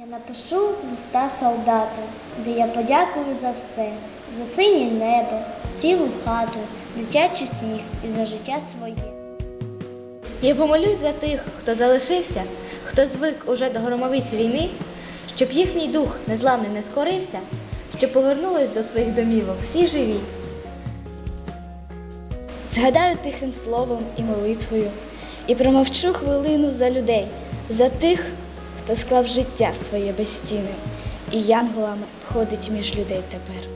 Я напишу листа солдату, де я подякую за все, за синє небо, цілу хату, дитячий сміх і за життя своє. Я помолюсь за тих, хто залишився, хто звик уже до громовиць війни, щоб їхній дух незламний не скорився, щоб повернулись до своїх домівок всі живі. Згадаю тихим словом і молитвою, і промовчу хвилину за людей, за тих, хто склав життя своє без стіни, і янголами ходить між людей тепер.